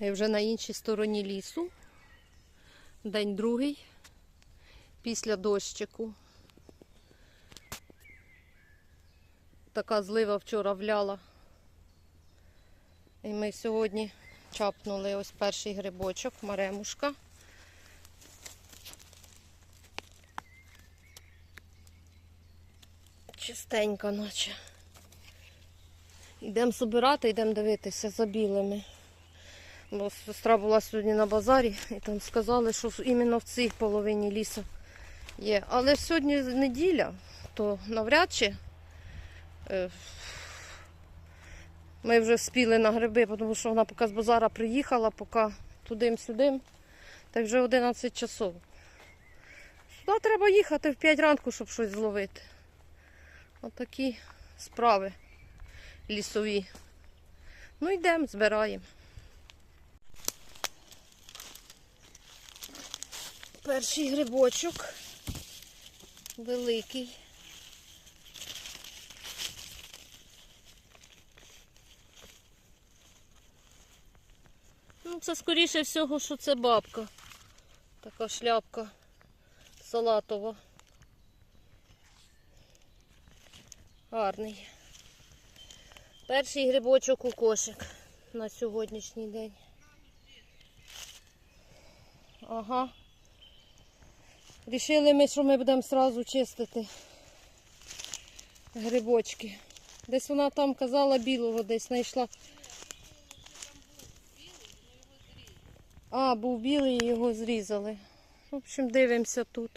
Вже на іншій стороні лісу. День другий. Після дощику. Така злива вчора вляла. І ми сьогодні чапнули ось перший грибочок, маремушка. Чистенько, наче. Йдемо збирати, йдемо дивитися за білими. Бо сестра була сьогодні на базарі і там сказали, що іменно в цій половині лісу є. Але сьогодні неділя, то навряд чи е, ми вже спіли на гриби, тому що вона поки з базара приїхала, поки туди-сюди, так вже 11 часов. Сюди треба їхати в 5 ранку, щоб щось зловити. Отакі справи лісові. Ну йдемо, збираємо. Перший грибочок великий. Ну, це скоріше всього, що це бабка. Така шляпка салатова. Гарний. Перший грибочок у кошик на сьогоднішній день. Ага. Рішили ми, що ми будемо одразу чистити грибочки. Десь вона там казала білого, десь знайшла. А, був білий і його зрізали. В общем, дивимося тут.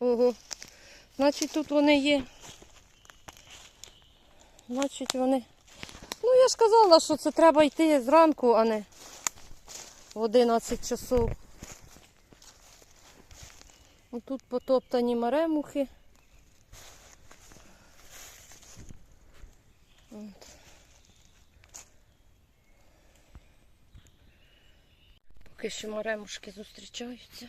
Ого. Значить, тут вони є. Значить, вони. Ну, я ж казала, що це треба йти зранку, а не в 11 часов. Тут потоптані маремухи. От. Поки що маремушки зустрічаються.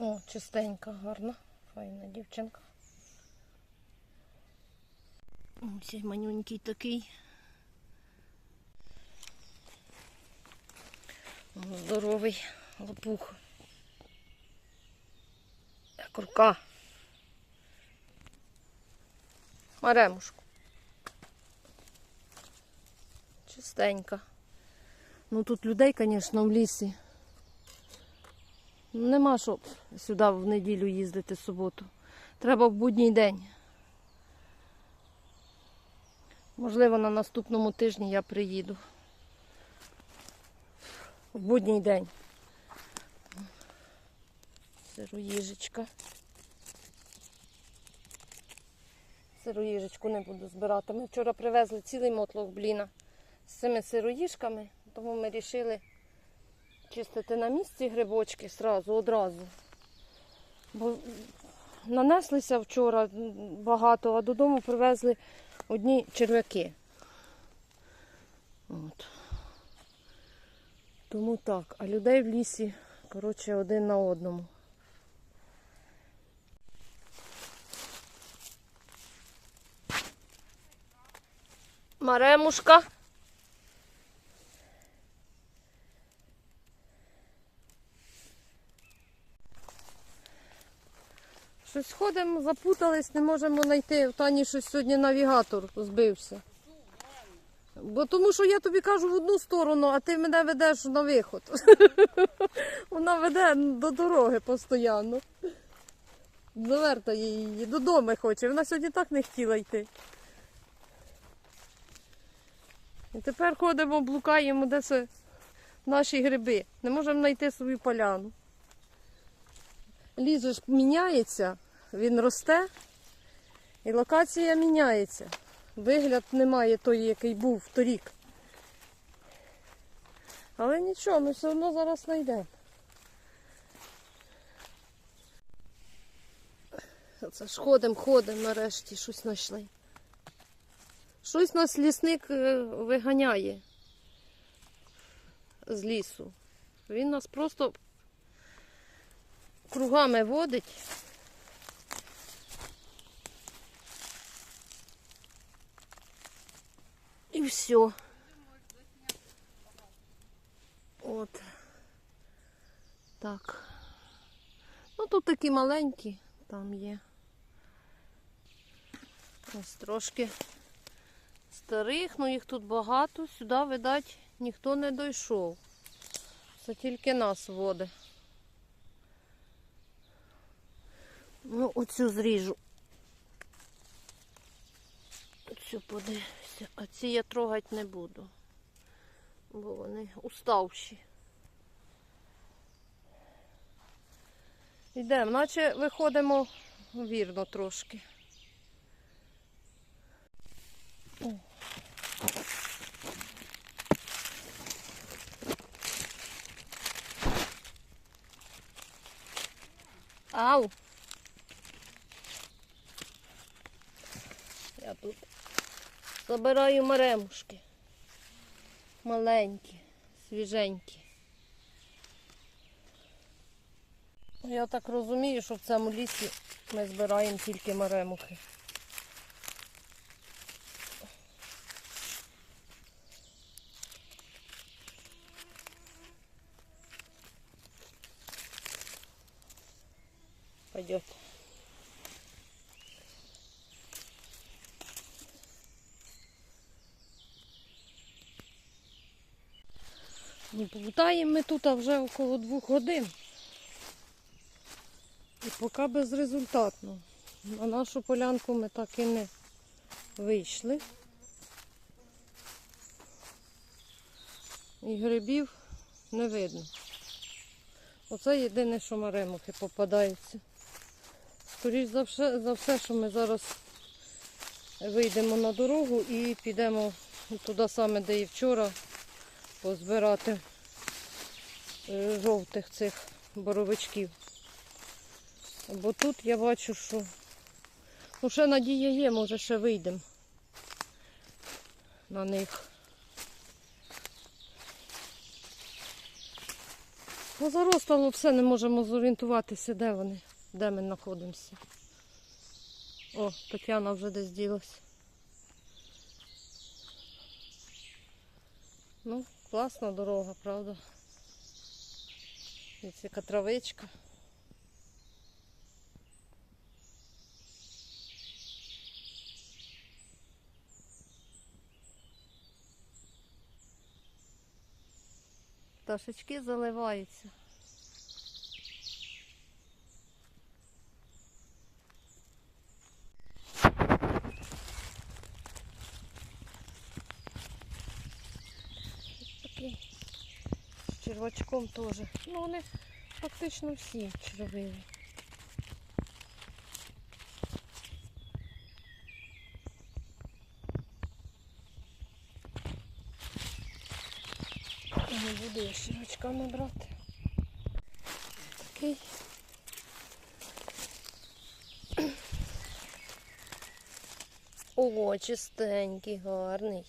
О, чистенька, гарна, файна дівчинка. Ось манюнький такий. Здоровий лопух. Як рука. Маремушку. Чистенька. Ну тут людей, звісно, в лісі. Нема що сюди в неділю їздити в суботу. Треба в будній день. Можливо, на наступному тижні я приїду. В будній день. Сироїжечка. Сироїжечку не буду збирати. Ми вчора привезли цілий мотлох бліна з цими сироїжками, тому ми вирішили чистити на місці грибочки сразу, одразу. Бо нанеслися вчора багато, а додому привезли одні черв'яки. От. Тому так, а людей в лісі, коротше, один на одному. Маремушка. Щось ходимо, запутались, не можемо знайти. В Тані щось сьогодні навігатор збився. Бо тому що я тобі кажу в одну сторону, а ти мене ведеш на виход. Вона веде до дороги постійно. Завертає її, додому хоче. Вона сьогодні так не хотіла йти. І тепер ходимо, блукаємо, де це наші гриби. Не можемо знайти свою поляну ліс ж міняється, він росте і локація міняється. Вигляд немає той, який був торік. Але нічого, ми все одно зараз знайдемо. Це ж ходим, ходимо, нарешті щось знайшли. Щось нас лісник е, виганяє з лісу. Він нас просто кругами водить. І все. От. Так. Ну тут такі маленькі, там є. Ось трошки старих, ну їх тут багато. Сюди, видать, ніхто не дійшов. Це тільки нас води. Ну, оцю зріжу. Оцю подивися. А ці я трогати не буду. Бо вони уставші. Йдемо, наче виходимо вірно трошки. О. Ау! Я тут забираю маремушки. Маленькі, свіженькі. Я так розумію, що в цьому лісі ми збираємо тільки маремухи. Пойдет. Не побутаємо ми тут вже около двох годин. І поки безрезультатно. На нашу полянку ми так і не вийшли. І грибів не видно. Оце єдине, що маремухи попадаються. Скоріше за все, за все, що ми зараз вийдемо на дорогу і підемо туди саме, де і вчора, позбирати е, жовтих цих боровичків. Бо тут я бачу, що ну, ще надія є, може ще вийдемо на них. Ну, заростало все, не можемо зорієнтуватися, де вони, де ми знаходимося. О, Тетяна вже десь ділась. Ну, класна дорога, правда? І яка травичка. Пташечки заливаються. Такий з червачком теж. Ну вони фактично всі червиві. Не буду я щірочками брати. Такий. О, чистенький, гарний.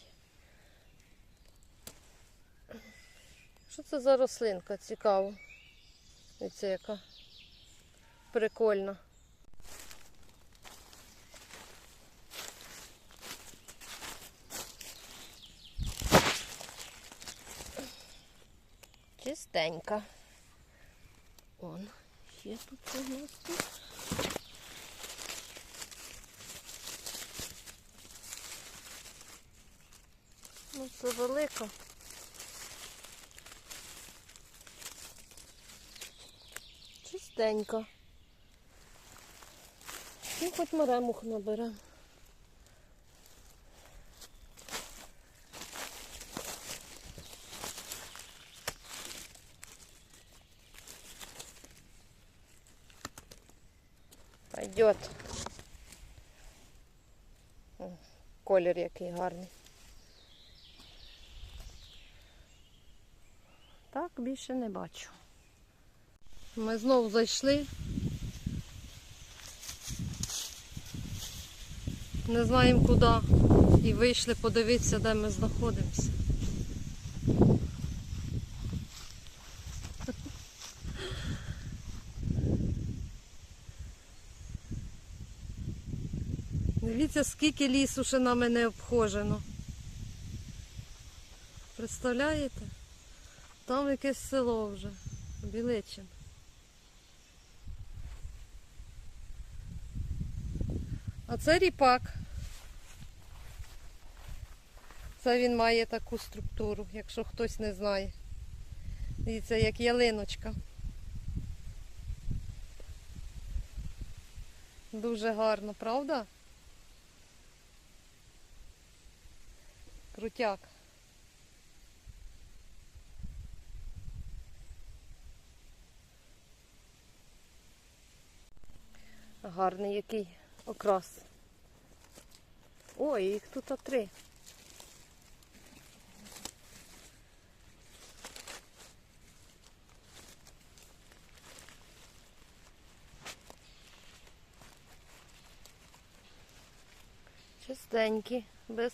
Це за рослинка? Цікаво. І це яка прикольна. Чистенька. Он, ще тут у нас тут. Ну, це велика. Чистенька. Ну, хоч маремух наберемо. Пойдет. Колір який гарний. Так, більше не бачу. Ми знову зайшли. Не знаємо куди. І вийшли подивитися, де ми знаходимося. Дивіться, скільки лісу ще нами не обхожено. Представляєте? Там якесь село вже. Біличин. А це ріпак. Це він має таку структуру, якщо хтось не знає. Дивіться, як ялиночка. Дуже гарно, правда? Крутяк. Гарний який окрас. Ой, їх тут три. Чистенькі, без.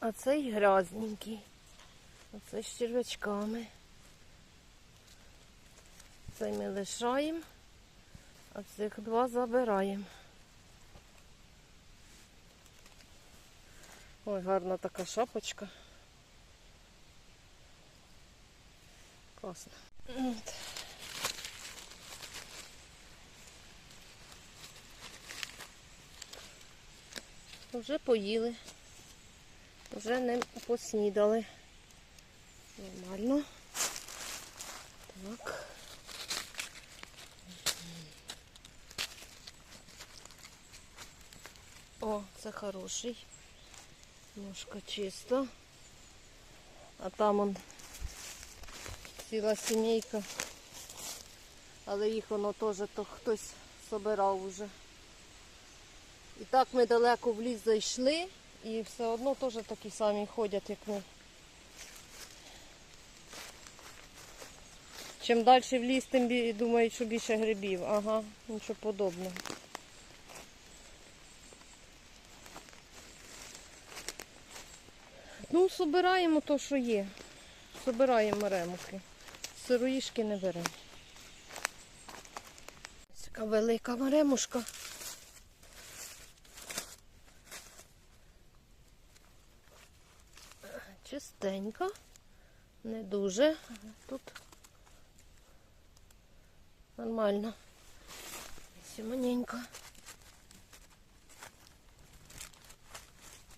А цей грязненький. Оце з червячками. Цей ми лишаємо, а цих два забираємо. Ой, гарна така шапочка. Класно. Вже поїли, вже не поснідали. Нормально. Так. О, хороший. Ножка чиста. А там он ціла сімейка. Але їх воно теж то хтось собирав уже. І так ми далеко в ліс зайшли і все одно теж такі самі ходять, як ми. Чим далі в ліс, тим думають, що більше грибів. Ага, нічого подобного. Ну, собираємо то, що є. Собираємо ремухи. Сироїшки не беремо. Така велика маремушка. Чистенька. Не дуже. Тут нормально. Сімоненько.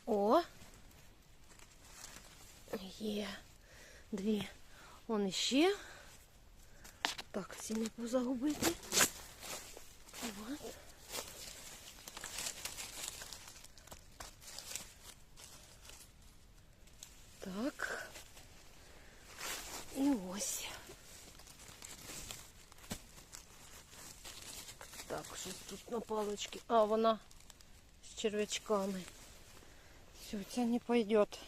О! Є дві. Он іще. Так, ці не позагубити. От. Так. І ось. Так, щось тут на палочці. А, вона з червячками. Все, ця не пойдет.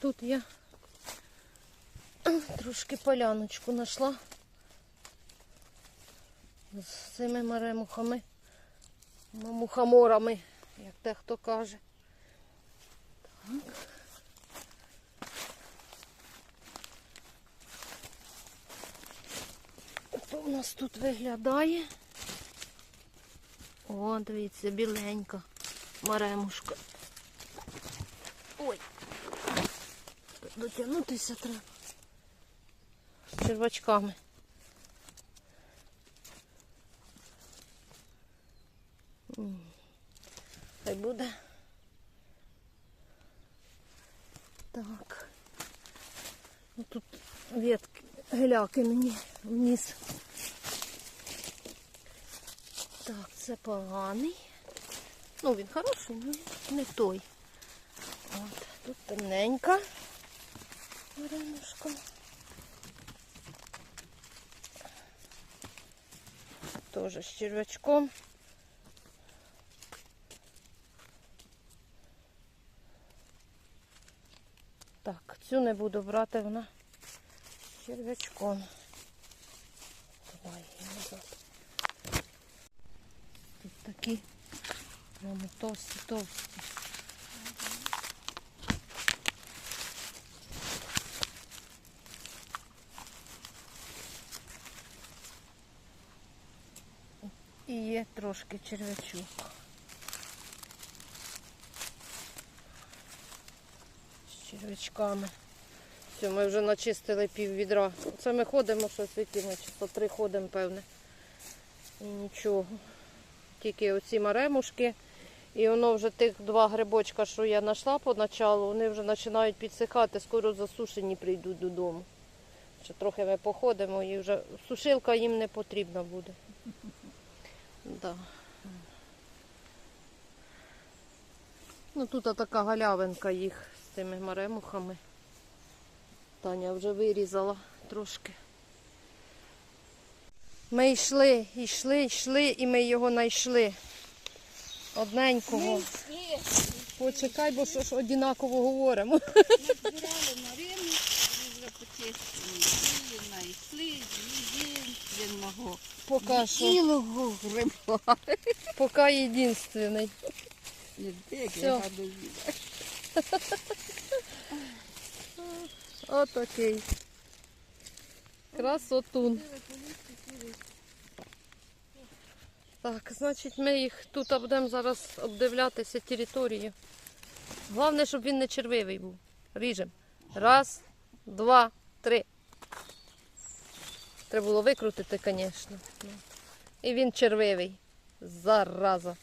Тут я трошки поляночку знайшла з цими маремухами, мухоморами, як дехто каже. Так. Хто у нас тут виглядає? О, дивіться, біленька маремушка. Ой, дотягнутися треба. З червачками. Хай буде. Так. Ну, тут ветки, геляки мені вниз. Так, це поганий. Ну, він хороший, але не той. От, тут темненька. Варенушка. Тоже з червячком. Так, цю не буду брати, вона з червячком. Давай її назад. Тут такі. Прямо товсті, І є трошки черв'ячок. З черв'ячками. Все, ми вже начистили пів відра. Це ми ходимо щось, які ми чисто три ходимо, певне. І нічого. Тільки оці маремушки. І воно вже тих два грибочка, що я знайшла поначалу, вони вже починають підсихати, скоро засушені прийдуть додому. Ще трохи ми походимо і вже сушилка їм не потрібна буде. Да. Ну тут така галявинка їх з цими маремухами. Таня вже вирізала трошки. Ми йшли, йшли, йшли, і ми його знайшли. Одненького. Почекай, бо що ж однаково говоримо. Назбирали на ринок, вже почистили. І знайшли єдиного. Поки що. Гриба. Поки єдинственний. Я. Отакий. Красотун. Так, значить, ми їх тут будемо зараз обдивлятися територію. Головне, щоб він не червивий був. Ріжемо. Раз, два, три. Треба було викрутити, звісно. І він червивий. Зараза.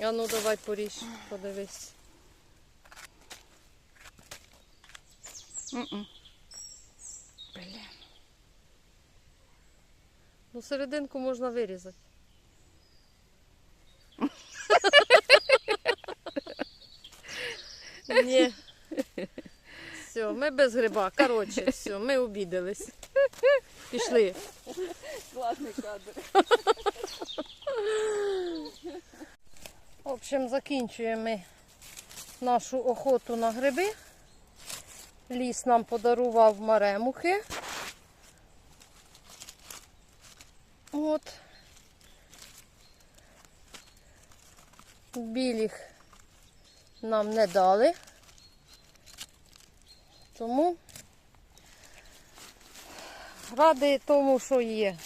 А ну давай поріж, подивись. М-м. Ну, серединку можна вирізати. Ні. Все, ми без гриба. Коротше, все, ми обідались. Пішли. Класний кадр. В общем, закінчуємо ми нашу охоту на гриби. Ліс нам подарував маремухи. От. Білих нам не дали. Тому ради тому, що є.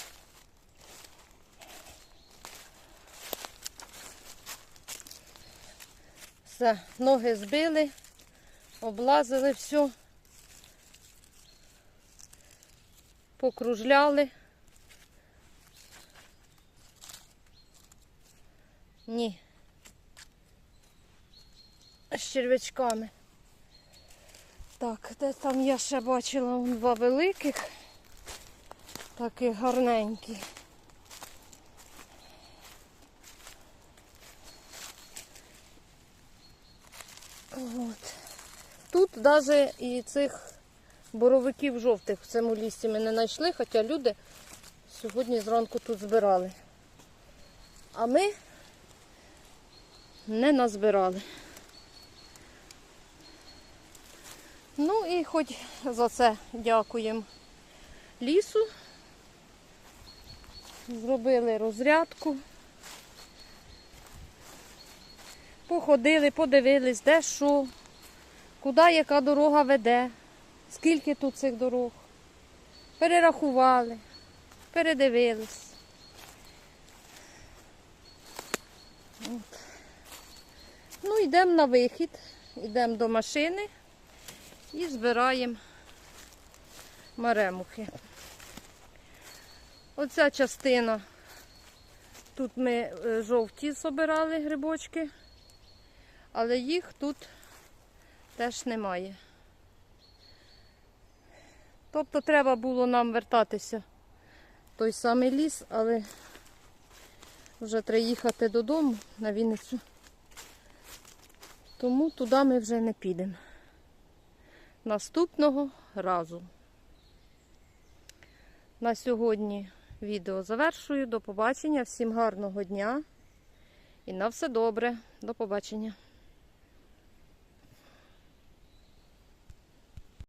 Все, ноги збили, облазили все, покружляли. Ні. З червячками. Так, де там я ще бачила два великих, таких гарненькі. От. Тут навіть і цих боровиків жовтих в цьому лісі ми не знайшли, хоча люди сьогодні зранку тут збирали. А ми не назбирали. Ну і хоч за це дякуємо лісу. Зробили розрядку. Походили, подивились, де що, куди яка дорога веде, скільки тут цих дорог. Перерахували, передивились. От. Ну, йдемо на вихід, йдемо до машини і збираємо маремухи. Оця частина. Тут ми е, жовті збирали грибочки, але їх тут теж немає. Тобто треба було нам вертатися в той самий ліс, але вже треба їхати додому на Вінницю. Тому туди ми вже не підемо. Наступного разу. На сьогодні відео завершую. До побачення. Всім гарного дня і на все добре. До побачення.